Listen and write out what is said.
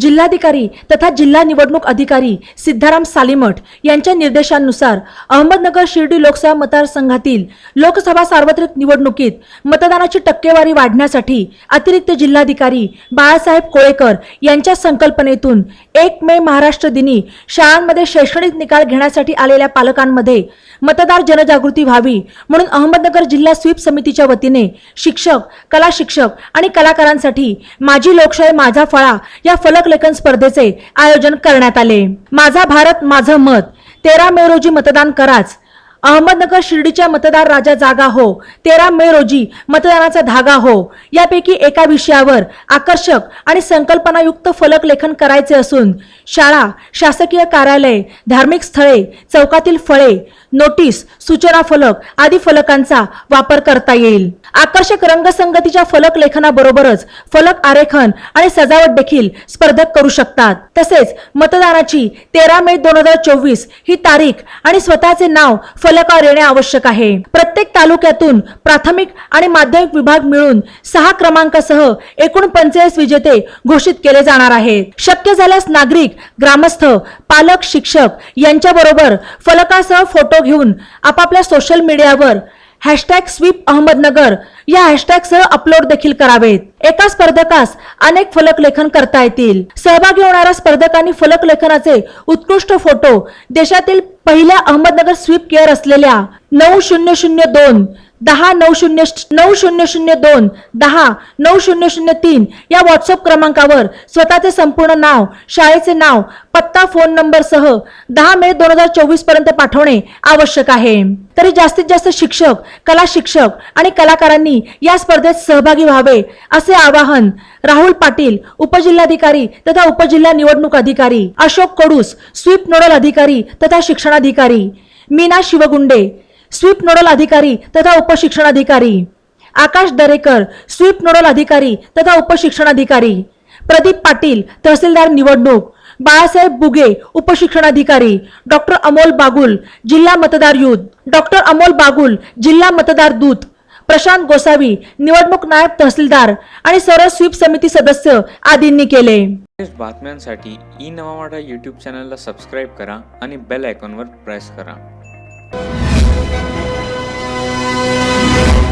जिल्हाधिकारी तथा जिल्हा निवडणूक अधिकारी सिद्धाराम सालीमठ यांच्या निर्देशांनुसार अहमदनगर शिर्डी लोकसभा मतदारसंघातील लोकसभा सार्वत्रिक निवडणुकीत मतदानाची टक्केवारी वाढण्यासाठी अतिरिक्त जिल्हाधिकारी बाळासाहेब कोळेकर यांच्या संकल्पनेतून एक मे महाराष्ट्र दिनी शाळांमध्ये शैक्षणिक निकाल घेण्यासाठी आलेल्या पालकांमध्ये मतदार जनजागृती व्हावी म्हणून अहमदनगर जिल्हा स्वीप समितीच्या वतीने शिक्षक कला शिक्षक आणि कलाकारांसाठी माझी लोकशाही माझा फळा या फलक लेखन स्पर्धेचे आयोजन करण्यात आले. माझा भारत माझं मत. तेरा मे रोजी मतदान कराच. अहमदनगर शिर्डीच्या मतदार राजा जागा हो. तेरा मे रोजी मतदानाचा धागा हो. यापैकी एका विषयावर आकर्षक आणि संकल्पनायुक्त फलक लेखन करायचे असून शाळा शासकीय कार्यालय धार्मिक स्थळे चौकातील फळे नोटीस सूचना फलक आदी फलकांचा वापर करता येईल. आकर्षक रंगसंगतीच्या फलक लेखनाबरोबरच फलक आरेखन आणि सजावट देखील स्पर्धक करू शकतात. तसेच मतदानाची तेरा मे दोन हजार चोवीस ही तारीख आणि स्वतःचे नाव फलकावर येणे आवश्यक आहे. प्रत्येक तालुक्यातून प्राथमिक आणि माध्यमिक विभाग मिळून सहा क्रमांकासह एकूण पंचेचाळीस विजेते घोषित केले जाणार आहेत. शक्य झाल्यास नागरिक ग्रामस्थ पालक शिक्षक यांच्याबरोबर फलकासह फोटो घेऊन आपापल्या सोशल मीडियावर हॅशटॅग स्वीप अहमदनगर. या हॅशटॅग सह अपलोड देखील करावेत. एका स्पर्धकास अनेक फलक लेखन करता येतील. सहभागी होणाऱ्या स्पर्धकांनी फलक लेखनाचे उत्कृष्ट फोटो देशातील पहिल्या अहमदनगर स्वीप केअर असलेल्या नऊ शून्य शून्य दोन दहा नऊ शून्य नऊ शून्य शून्य दोन दहा नऊ शून्य शून्य तीन या व्हॉट्सअप क्रमांकावर स्वतःचे संपूर्ण नाव शाळेचे नाव पत्ता फोन नंबर सह दहा मे दोन हजार चोवीसपर्यंत पाठवणे आवश्यक आहे. तरी जास्तीत जास्त शिक्षक कला शिक्षक आणि कलाकारांनी या स्पर्धेत सहभागी व्हावे असे आवाहन राहुल पाटील उपजिल्हाधिकारी तथा उपजिल्हा निवडणूक अधिकारी अशोक कडूस स्वीप नोडल अधिकारी तथा शिक्षणाधिकारी मीना शिवगुंडे स्वीप नोडल अधिकारी तथा उपशिक्षणाधिकारी आकाश दरेकर स्वीप नोडल अधिकारी तथा उपशिक्षणाधिकारी प्रदीप पाटील तहसीलदार निवडणूक बाळासाहेब बुगे उपशिक्षणाधिकारी. डॉक्टर अमोल बागुल जिल्हा मतदार युद्ध डॉक्टर अमोल बागुल जिल्हा मतदार दूत. प्रशांत गोसावी निवडणूक नायब तहसीलदार आणि सर्व स्वीप समिती सदस्य आदींनी केले. बातम्यांसाठी ई नवामाडा यूट्यूब चॅनलला सबस्क्राईब करा आणि बेल आयकॉनवर प्रेस करा.